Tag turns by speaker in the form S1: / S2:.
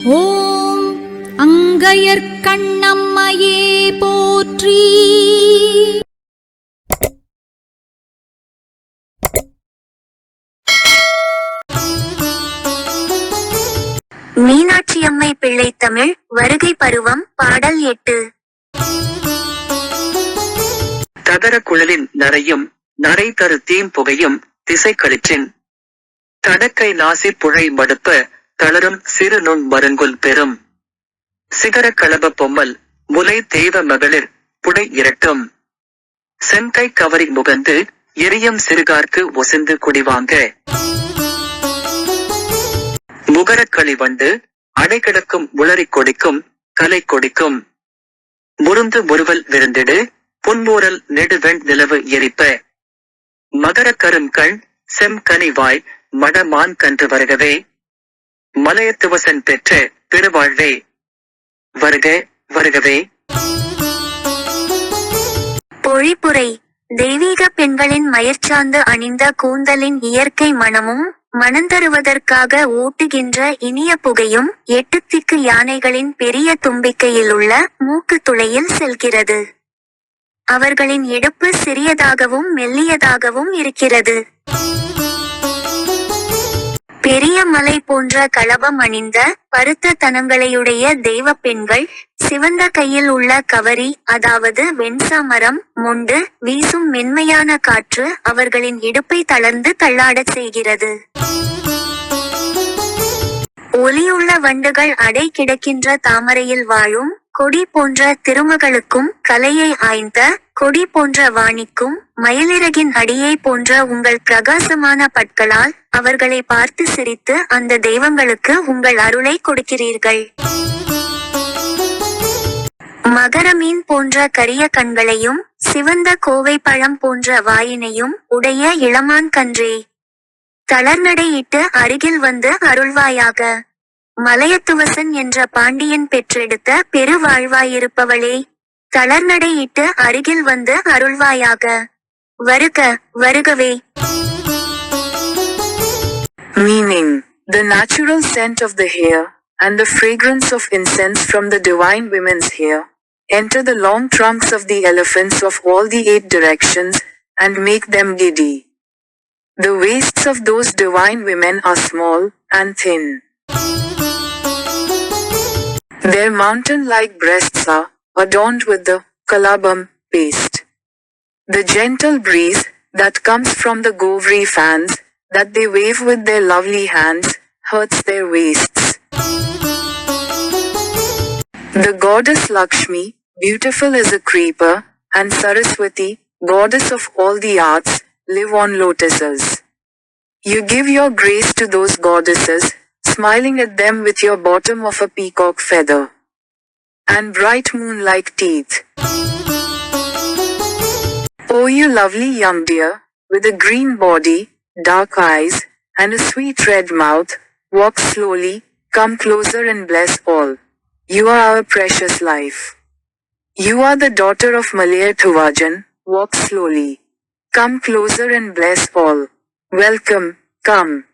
S1: ஓம் அங்கையர்க்கண்ணம்மையே போற்றி.
S2: மீனாட்சியம்மை பிள்ளை தமிழ் வருகை பருவம் பாடல் எட்டு.
S3: தகர குழலின் நரையும் நரை தரு தீம் புகையும் திசைக்களிற்றின் தடக்கை நாசி புழை மடுப்ப தளரும் சிறு நுண் மருங்குல் பெறும் சிகர கலப பொம்மல் முலை தெய்வ மகளிர் புடை இரட்டும். செந்தை கவரி முகந்து எரியும் சிறுகார்க்கு ஒசிந்து குடிவாங்க முகரக்களி வண்டு அடைகிடக்கும் உளறிக் கொடிக்கும் கலை கொடிக்கும். முருந்து முறுவல் விருந்திடு புன்மூரல் நெடுவெண் நிலவு எரிப்ப. மகரக்கரும் கண் செம்கனி வாய் மடமான் கன்று வருகவே மலையத்துவசன் பெற்ற பெருவாழ்வே. வருக வருகவே.
S2: பொழிப்புரை தெய்வீக பெண்களின் மயற்சார்ந்து அணிந்த கூந்தலின் இயற்கை மணமும் மணந்தருவதற்காக ஊட்டுகின்ற இனிய புகையும் எட்டுத்திக்கு யானைகளின் பெரிய தும்பிக்கையில் உள்ள மூக்கு துளையில் செல்கிறது. அவர்களின் இடுப்பு சிறியதாகவும் மெல்லியதாகவும் இருக்கிறது. மலை போன்ற களபம் அணிந்த பருத்த தனங்களையுடைய தெய்வ பெண்கள் சிவந்த கையில் உள்ள கவரி அதாவது வெண்சாமரம் முண்டு வீசும் மென்மையான காற்று அவர்களின் இடுப்பை தளர்ந்து தள்ளாடச் செய்கிறது. ஒலியுள்ள வண்டுகள் அடை கிடக்கின்ற தாமரையில் வாழும் கொடி போன்ற திருமகளுக்கும் கலையை ஆய்ந்த கொடி போன்ற வாணிக்கும் மயிலிறகின் அடியை போன்ற உங்கள் பிரகாசமான பற்களால் அவர்களை பார்த்து சிரித்து அந்த தெய்வங்களுக்கு உங்கள் அருளை கொடுக்கிறீர்கள். மகர மீன் போன்ற கரிய கண்களையும் சிவந்த கோவை பழம் போன்ற வாயினையும் உடைய இளமான் கன்றே. தளர்நடையிட்டு அருகில் வந்து அருள்வாயாக. மலையத்துவசன் என்ற பாண்டியன் பெற்றெடுத்த பெருவாழ்வாயிருப்பவளே தளர்நடையிட்டு அருகில் வந்து அருள்வாயாக வருக வருகவே
S4: Meaning, the natural scent of the hair, and the fragrance of incense from the divine women's hair, enter the long trunks of the elephants of all the eight directions, and make them giddy. The waists of those divine women are small and thin. Their mountain like breasts are adorned with the kalabam paste. The gentle breeze that comes from the govri fans that they wave with their lovely hands hurts their waists. The goddess Lakshmi, beautiful as a creeper, and Saraswati, goddess of all the arts, live on lotuses. You give your grace to those goddesses, smiling at them with your bottom of a peacock feather and bright moon like teeth. Oh, you lovely young dear, with a green body, dark eyes, and a sweet red mouth, walk slowly, come closer and bless all. You are our precious life. You are the daughter of Malaya Thuvajan, walk slowly. Come closer and bless all. Welcome, come.